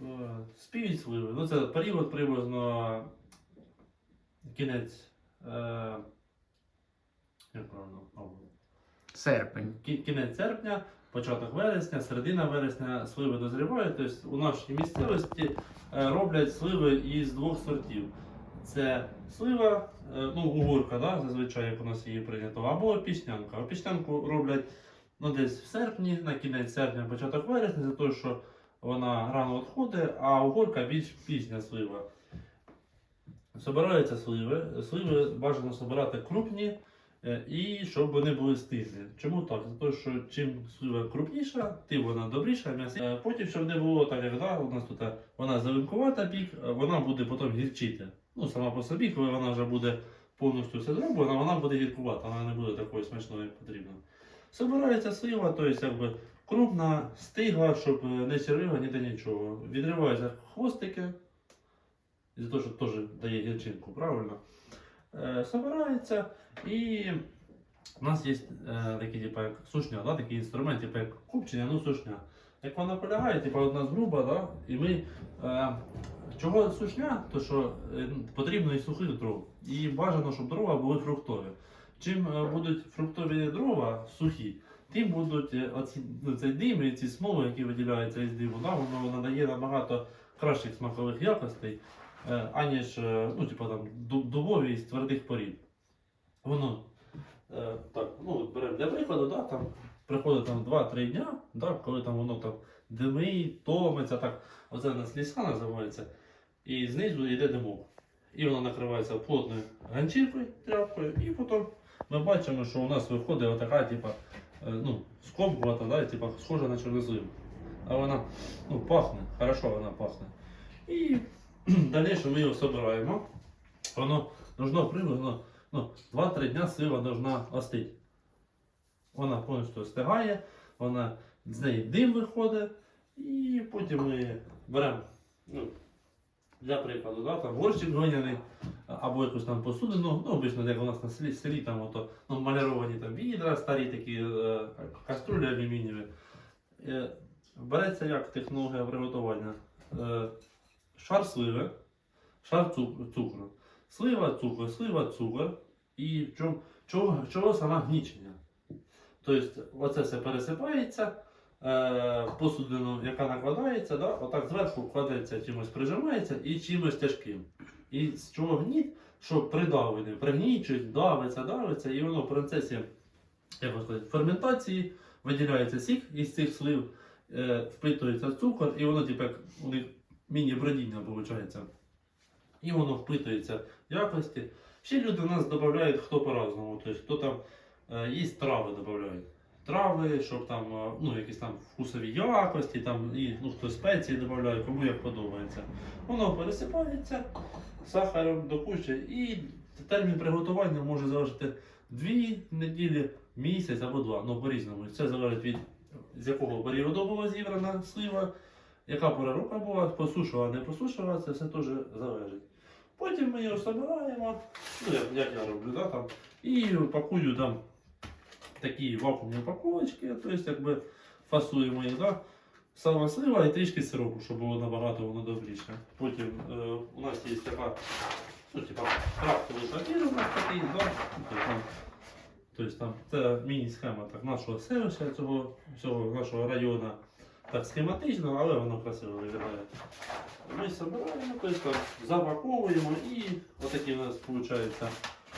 е, спіють сливи. Ну, це період приблизно кінець. Е, як правильно? Серпень. Кінець серпня, початок вересня, середина вересня сливи дозрівають. Тобто у нашій місцевості е, роблять сливи із двох сортів. Це слива, ну, угорка, да, зазвичай, як у нас її прийнято, або опіснянка. Опіснянку роблять ну, десь в серпні, на кінець серпня, початок вересня, за те, що вона рано відходить, а угорка більш пізня слива. Собираються сливи. Сливи бажано збирати крупні е, і щоб вони були стиглі. Чому так? Те, що чим слива крупніша, тим вона добріша, м'ясніша. Потім, щоб не було так, як да, у нас тут е, вона зеленкувата пік, е, вона буде потім гірчити. Ну, сама по собі, коли вона вже буде повністю все зроблена, вона буде гіркувата, вона не буде такою смачною, потрібно. Собирається слива, тобто якби крупна, стигла, щоб е, не червива, ніде нічого. Відриваються хвостики, за те, що теж дає гірчинку, правильно? Е, собирається і у нас є е, такі, типу, як сушня, да, такий інструмент, типу, як купчення, ну сушня. Як вона полягає, типу, у нас груба, да, і ми. Е, чого сушня? То що е, потрібно і сухих дров. І бажано, щоб дрова були фруктові. Чим е, будуть фруктові дрова сухі, тим будуть е, оці, ну, цей дим і ці смоли, які виділяються із диму, да, воно надає набагато кращих смакових якостей, е, аніж е, ну, типу, там, дубові з твердих порід. Воно е, так, ну, беремо для прикладу, да, там, приходить там 2-3 дня, да, коли там воно там димить, томиться, так, оце у нас ліса називається, і знизу йде димок. І воно накривається плотною ганчіркою, тряпкою, і потім ми бачимо, що у нас виходить отака, типа, ну, скомкувата, да, типа, схожа на чорнозливу. А вона ну, пахне, хорошо вона пахне. І далі ми його збираємо. Воно должно приблизно ну, 2-3 дня слива должна остити. Вона повністю остигає, вона, з неї дим виходить, і потім ми беремо. Ну, для прикладу, да, там горщик глиняний, або якусь там посудину, ну, обично, як у нас на селі, селі там ото, ну, там відра, старі такі е, каструлі алюмінієві. Е, береться як технологія приготування. Е, шар сливи, шар цукру. Слива, цукор, слива, цукор. І чого, чого саме гнічення? Тобто, оце все пересипається е, посудину, яка накладається, да? отак зверху кладеться чимось, прижимається і чимось тяжким. І з чого гніт, що придавлене, пригнічують, давиться, давиться, і воно в процесі як сказати, ферментації виділяється сік із цих слив, е, впитується цукор, і воно типу, як у них міні-бродіння виходить. І воно впитується в якості. Ще люди у нас додають хто по-разному. Тобто, хто там е, їсть трави додають. Трави, щоб там, е, ну, якісь там вкусові якості, там, і, ну, хто спеції додає, кому як подобається. Воно пересипається сахаром до кучі і термін приготування може залежати 2 неділі, місяць або два. Ну, по-різному. Це залежить від з якого періоду була зібрана слива, яка пора року була, посушувала, не посушувала, це все теж залежить. Потім ми його збираємо, ну, як, як я роблю, да, там, і пакую там такі вакуумні упаковочки, тобто якби фасуємо їх. Да, Сама слива і трішки сиропу, щоб було набагато воно добріше. Потім е, у нас є така, ну, типа, крафтовий папір у нас такий, да, тобто там, це міні-схема нашого селища, цього, цього нашого району. Так схематично, але воно красиво виглядає. Ми збираємо, тобто запаковуємо і отакі у нас виходить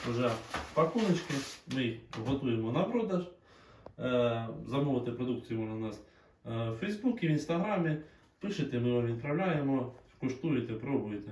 вже пакуночки. Ми їх готуємо на продаж. Е, замовити продукцію можна у нас е, в Фейсбуці, в Інстаграмі. Пишете, ми вам відправляємо, коштуєте, пробуєте.